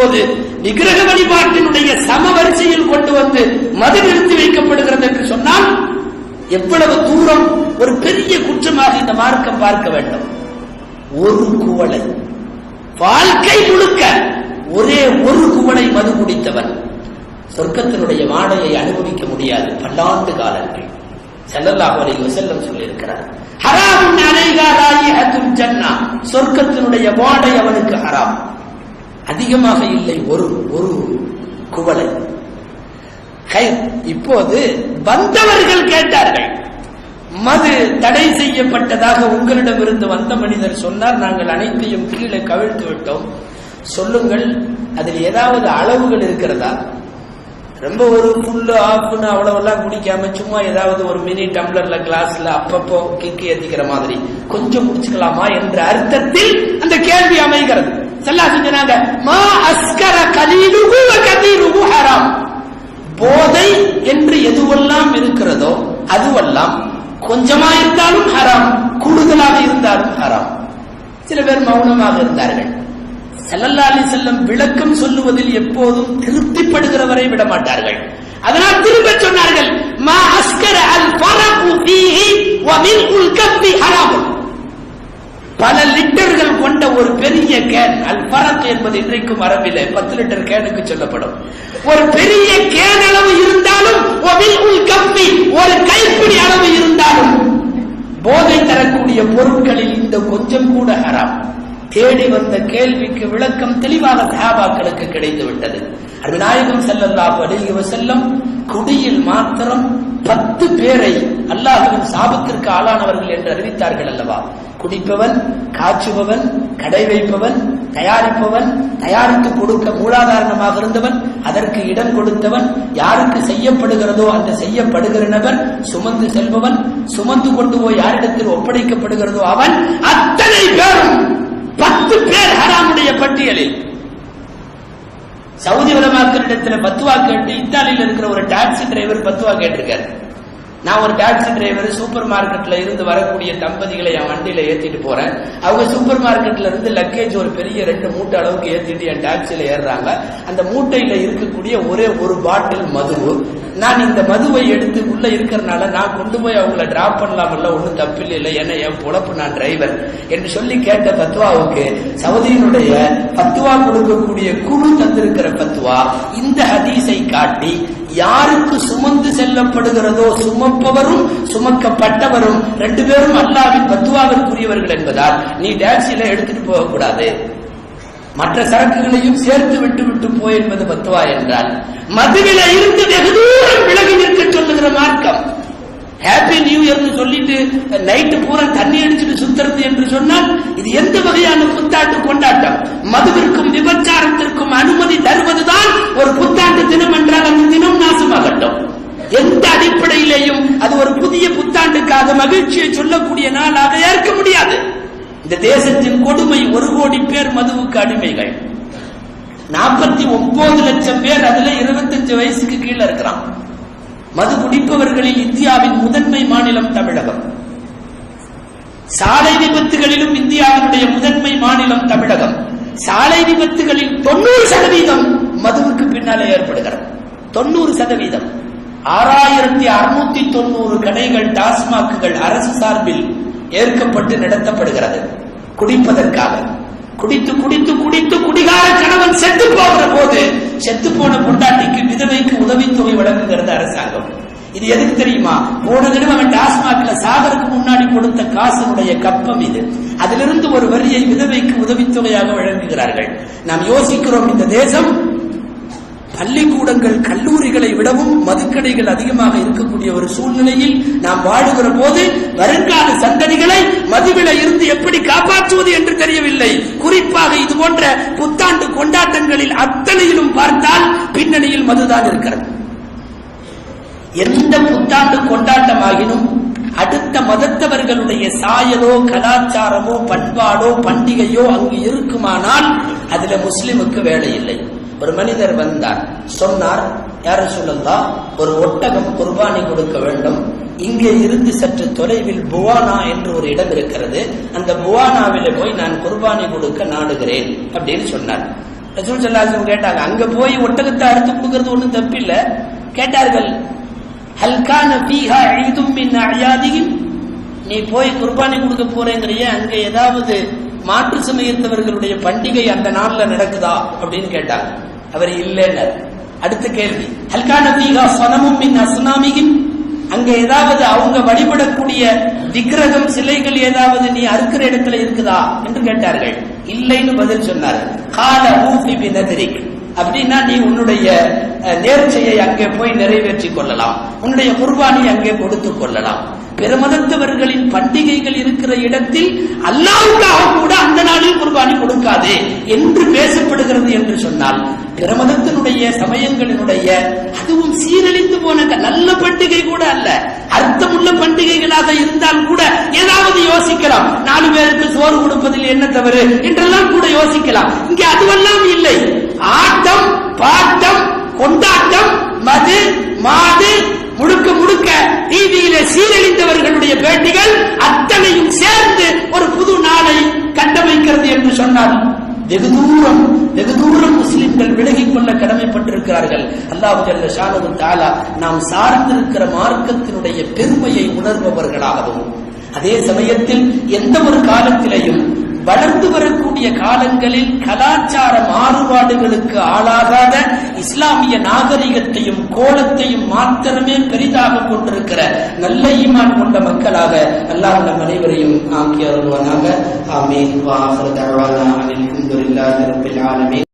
போது விக்கிரக வழிபாட்டினுடைய சம வரிசையில் கொண்டு வந்து மது நிறுத்தி வைக்கப்படுகிறது என்று சொன்னால் எவ்வளவு தூரம் ஒரு பெரிய குற்றமாக இந்த மார்க்கம் பார்க்க வேண்டும். ஒரு குவளை. வாழ்க்கை முழுக்க ஒரே ஒரு குவளை மது குடித்தவன் சொர்க்கத்தினுடைய வாடையை அனுபவிக்க முடியாது. பல்லாண்டு காலங்கள். ஸல்லல்லாஹு அலைஹி வஸல்லம் சொல்லியிருக்கிறார். ஹராமுன் அலைஹா ராயிஹத்துல் ஜன்னா. சொர்க்கத்தினுடைய வாடை அவனுக்கு ஹராம். அதிகமாக இல்லை ஒரு ஒரு குவளை. இப்போது வந்தவர்கள் கேட்டார்கள். மது தடை செய்யப்பட்டதாக உங்களிடமிருந்து வந்த மனிதர் சொன்னார். நாங்கள் அனைத்தையும் கீழே கவிழ்த்து விட்டோம். சொல்லுங்கள் அதில் ஏதாவது அளவுகள் இருக்கிறதா? ரொம்ப ஒரு புல்லு ஆப்புன்னு அவ்வளவெல்லாம் குடிக்காம சும்மா ஏதாவது ஒரு மினி டம்ளர்ல கிளாஸ்ல அப்பப்போ கிக்கு ஏத்திக்கிற மாதிரி. கொஞ்சம் குடிச்சுக்கலாமா என்ற அர்த்தத்தில் அந்த கேள்வி அமைகிறது. செல்லா செஞ்சாங்க மா அஸ்கர கலீலுகு வ கதீருகு ஹராம். போதை என்று எதுவெல்லாம் இருக்கிறதோ அதுவெல்லாம் கொஞ்சமா இருந்தாலும் ஹராம். கூடுதலாக இருந்தாலும் ஹராம். சில பேர் மௌனமாக இருந்தார்கள். செல்லல்லா அலி செல்லம் விளக்கம் சொல்லுவதில் எப்போதும் திருப்திப்படுகிறவரை விட மாட்டார்கள். அதனால் திரும்ப சொன்னார்கள் மா அஸ்கர அல் பரபு ஃபீஹி வ மின்உல் கஃபி ஹராம் பல லிட்டர்கள் கொண்ட ஒரு பெரிய கேன் அல் பரத் என்பது இன்றைக்கும் அரபிலே பத்து லிட்டர் கேனுக்கு சொல்லப்படும். ஒரு பெரிய கேன் அளவு இருந்தாலும் வ ஒரு கைப்பிடி அளவு இருந்தாலும் போதை தரக்கூடிய பொருட்களில் இந்த கொஞ்சம் கூட ஹராம். தேடி வந்த கேள்விக்கு விளக்கம் தெளிவாக சஹாபாக்களுக்கு கிடைத்து விட்டது அருநாயகம் ஸல்லல்லாஹு அலைஹி செல்லும் குடியில் மாத்திரம் பத்து பேரை அல்லாஹுவின் சாபத்திற்கு ஆளானவர்கள் என்று அறிவித்தார்கள் அல்லவா? குடிப்பவன் காய்ச்சுபவன் கடை வைப்பவன் தயாரிப்பவன் தயாரித்து கொடுக்க மூலாதாரணமாக இருந்தவன் அதற்கு இடம் கொடுத்தவன் யாருக்கு செய்யப்படுகிறதோ அந்த செய்யப்படுகிற நபர் சுமந்து செல்பவன் சுமந்து கொண்டு போய் யாரிடத்தில் ஒப்படைக்கப்படுகிறதோ அவன் அத்தனை பேரும் பத்து பேர் ஹராமுடைய பட்டியலில். சவுதி உலமாக்களிடத்துல பத்துவா கேட்டு இத்தாலியில் இருக்கிற ஒரு டாக்ஸி டிரைவர் பத்துவா கேட்டிருக்காரு. நான் ஒரு டாக்ஸி டிரைவர் சூப்பர் மார்க்கெட்ல இருந்து வரக்கூடிய தம்பதிகளை என் வண்டியில ஏத்திட்டு போறேன். அவங்க சூப்பர் மார்க்கெட்ல இருந்து லக்கேஜ் ஒரு பெரிய ரெண்டு மூட்டை அளவுக்கு ஏத்திட்டு என் டாக்ஸில ஏறுறாங்க. அந்த மூட்டையில இருக்கக்கூடிய ஒரே ஒரு பாட்டில் மது நான் இந்த மதுவை எடுத்து உள்ள இருக்கிறனால நான் கொண்டு போய் அவங்கள டிராப் பண்ணலாமல்ல ஒன்றும் தப்பில்லை இல்லை ஏன்னா என் பொழப்பு நான் டிரைவர் என்று சொல்லி கேட்ட பத்வாவுக்கு சவுதியினுடைய பத்துவா கொடுக்கக்கூடிய குழு தந்திருக்கிற பத்துவா காட்டி யாருக்கு சுமந்து செல்லப்படுகிறதோ சுமப்பவரும் சுமக்கப்பட்டவரும் ரெண்டு பேரும் அல்லாவின் பத்துவாவிற்குரியவர்கள் என்பதால் நீ டாக்ஸில எடுத்துட்டு போகக்கூடாது. மற்ற சரக்குகளையும் சேர்த்து விட்டு விட்டு போய் என்பது பத்துவா என்றால் மதுவில இருந்து வெகு தூரம் விலகி நிற்க சொல்லுகிற மார்க்கம். ஹாப்பி நியூ இயர்னு சொல்லிட்டு நைட்டு பூரா தண்ணி அடிச்சுட்டு சுத்துறது என்று சொன்னால் இது எந்த வகையான புத்தாண்டு கொண்டாட்டம்? மதுவிற்கும் விபச்சாரத்திற்கும் அனுமதி தருவதுதான் ஒரு புத்த தினம் என்றால் அந்த தினம் நாசமாகட்டும். எந்த அடிப்படையிலேயும் அது ஒரு புதிய புத்தாண்டுக்காக மகிழ்ச்சியை சொல்லக்கூடிய நாளாக ஏற்க முடியாது. இந்த தேசத்தின் கொடுமை ஒரு கோடி பேர் மதுவுக்கு அடிமைகள். நாற்பத்தி ஒன்பது லட்சம் பேர் அதுல இருபத்தஞ்சு வயசுக்கு கீழே இருக்கிறான். மது குடிப்பவர்களில் இந்தியாவின் முதன்மை மாநிலம் தமிழகம். சாலை விபத்துகளிலும் இந்தியாவினுடைய முதன்மை மாநிலம் தமிழகம். சாலை விபத்துகளில் தொண்ணூறு சதவீதம் மதுவுக்கு பின்னாலே ஏற்படுகிறது. தொண்ணூறு சதவீதம். ஆறாயிரத்தி அறுநூத்தி தொண்ணூறு கடைகள் டாஸ்மாக்குகள் அரசு சார்பில் ஏற்கப்பட்டு நடத்தப்படுகிறது. குடிப்பதற்காக. குடித்து குடித்து குடித்து குடிகார கணவன் செத்து போகிற போது செத்து போன பொண்டாட்டிக்கு விதவைக்கு உதவித்தொகை வழங்குகிறது அரசாங்கம். இது எதுக்கு தெரியுமா? போன தடவை அவன் டாஸ்மாக்ல சாகருக்கு முன்னாடி கொடுத்த காசனுடைய கப்பம் இது. அதிலிருந்து ஒரு வரியை விதவைக்கு உதவித்தொகையாக வழங்குகிறார்கள். நாம் யோசிக்கிறோம் இந்த தேசம் பள்ளிக்கூடங்கள் கல்லூரிகளை விடவும் மதுக்கடைகள் அதிகமாக இருக்கக்கூடிய ஒரு சூழ்நிலையில் நாம் வாழுகிற போது வருங்கால சந்ததிகளை மதுவில இருந்து எப்படி காப்பாற்றுவது என்று தெரியவில்லை. குறிப்பாக இது போன்ற புத்தாண்டு கொண்டாட்டங்களில் அத்தனையிலும் பார்த்தால் பின்னணியில் மதுதான் இருக்கிறது. எந்த புத்தாண்டு கொண்டாட்டமாகினும் அடுத்த மதத்தவர்களுடைய சாயலோ கலாச்சாரமோ பண்பாடோ பண்டிகையோ அங்கு இருக்குமானால் அதுல முஸ்லிமுக்கு வேலை இல்லை ஒரு மனிதர் வந்தார். சொன்னார் யாரு சொல்லலா ஒரு ஒட்டகம் குர்பானி கொடுக்க வேண்டும். இங்கே இருந்து சற்று தொலைவில் புவானா என்று ஒரு இடம் இருக்கிறது. அந்த புவானாவில போய் நான் குர்பானி கொடுக்க நாடுகிறேன் அப்படின்னு சொன்னார். ரசூல் சல்லாஹம் கேட்டாங்க அங்க போய் ஒட்டகத்தை அறுத்து கொடுக்கறது ஒண்ணும் தப்பில்ல. கேட்டார்கள் ஹல்கான பீஹா எழுதும் மின் நீ போய் குர்பானி கொடுக்க போறேங்கிறிய அங்க ஏதாவது மாற்று சமயத்தவர்களுடைய பண்டிகை அந்த நாள்ல நடக்குதா? அப்படின்னு கேட்டாங்க. அவர் இல்லைன்னு அடுத்த கேள்வி ஹல்கான பீஹா சனமும் மின் அஸ்னாமிகின் அங்க ஏதாவது அவங்க வழிபடக்கூடிய விக்கிரகம் சிலைகள் ஏதாவது நீ அறுக்கிற இடத்துல இருக்குதா? என்று கேட்டார்கள். இல்லைன்னு பதில் சொன்னார் கால ஊசி பினதிரிக் அப்படின்னா நீ உன்னுடைய அஹ், நேர்ச்சையை அங்கே போய் நிறைவேற்றிக் கொள்ளலாம். உன்னுடைய குர்பானை அங்கே கொடுத்து கொள்ளலாம். பெருமதத்தவர்களின் பண்டிகைகள் இருக்கிற இடத்தில் அல்லாவுக்காக கூட அந்த நாளில் குர்பானி கொடுக்காதே என்று பேசப்படுகிறது என்று சொன்னால் பிரமதத்தினுடைய சமயங்களினுடைய அதுவும் சீரழிந்து போன நல்ல பண்டிகை கூட அல்ல. அர்த்தமுள்ள பண்டிகைகளாக இருந்தால் கூட ஏதாவது யோசிக்கலாம். நாலு பேருக்கு சோறு கொடுப்பதில் என்ன தவறு? என்றெல்லாம் கூட யோசிக்கலாம். இங்கே அதுவெல்லாம் இல்லை. ஆட்டம் பாட்டம் கொண்டாட்டம் மது மாது முழுக்க முழுக்க டிவியில சீரழிந்தவர்களுடைய பேட்டிகள் அத்தனையும் சேர்ந்து ஒரு புது நாளை கட்டமைக்கிறது என்று சொன்னார். வெகு தூரம் வெகு தூரம் முஸ்லிம்கள் விலகிக் கொள்ள கடமைப்பட்டிருக்கிறார்கள். அல்லாஹு ஜல்ல ஷானு தாலா நாம் சார்ந்திருக்கிற மார்க்கத்தினுடைய பெருமையை உணர்பவர்களாகவும் அதே சமயத்தில் எந்த ஒரு காலத்திலையும் வளர்ந்து வரக்கூடிய காலங்களில் கலாச்சார மாறுபாடுகளுக்கு ஆளாகாத இஸ்லாமிய நாகரிகத்தையும் கோலத்தையும் மாத்திரமே பெரிதாக கொண்டிருக்கிற நல்ல ஈமான் கொண்ட மக்களாக அல்லாஹ் நம் அனைவரையும் ஆக்கி அருள்வானாக ஆமீன். வாஹர் தஅவானா அனில் ஹம்துலில்லாஹி ஆலமீன்.